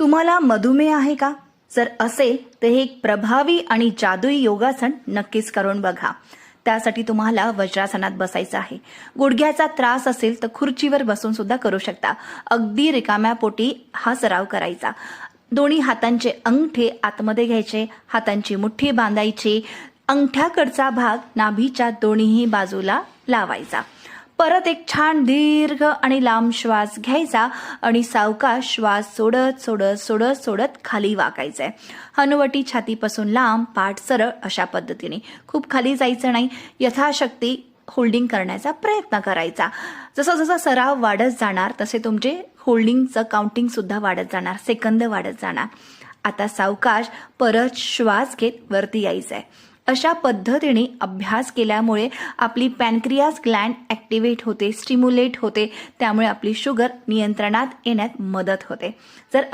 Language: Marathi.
तुम्हाला मधुमेह आहे का? जर असेल तर हे एक प्रभावी आणि जादुई योगासन नक्कीच करून बघा. त्यासाठी तुम्हाला वज्रासनात बसायचं आहे. गुडघ्याचा त्रास असेल तर खुर्चीवर बसून सुद्धा करू शकता. अगदी रिकाम्या पोटी हा सराव करायचा. दोन्ही हातांचे अंगठे आतमध्ये घ्यायचे हातांची मुठ्ठी बांधायची. अंगठ्याकडचा भाग नाभीच्या दोन्हीही बाजूला लावायचा. परत एक छान दीर्घ आणि लांब श्वास घ्यायचा आणि सावकाश श्वास सोडत सोडत सोडत सोडत खाली वाकायचंय. हनुवटी छातीपासून लांब पाठ सरळ अशा पद्धतीने. खूप खाली जायचं नाही. यथाशक्ती होल्डिंग करण्याचा प्रयत्न करायचा. जसं जसं सराव वाढत जाणार तसे तुमचे होल्डिंगचं काउंटिंग सुद्धा वाढत जाणार. सेकंद वाढत जाणार. आता सावकाश परत श्वास घेत वरती यायचं आहे अशा पद्धतीने अभ्यास केल्यामुळे आपली पॅनक्रियास ग्लँड ॲक्टिवेट होते स्टिम्युलेट होते त्यामुळे आपली शुगर नियंत्रणात येण्यात मदत होते. जर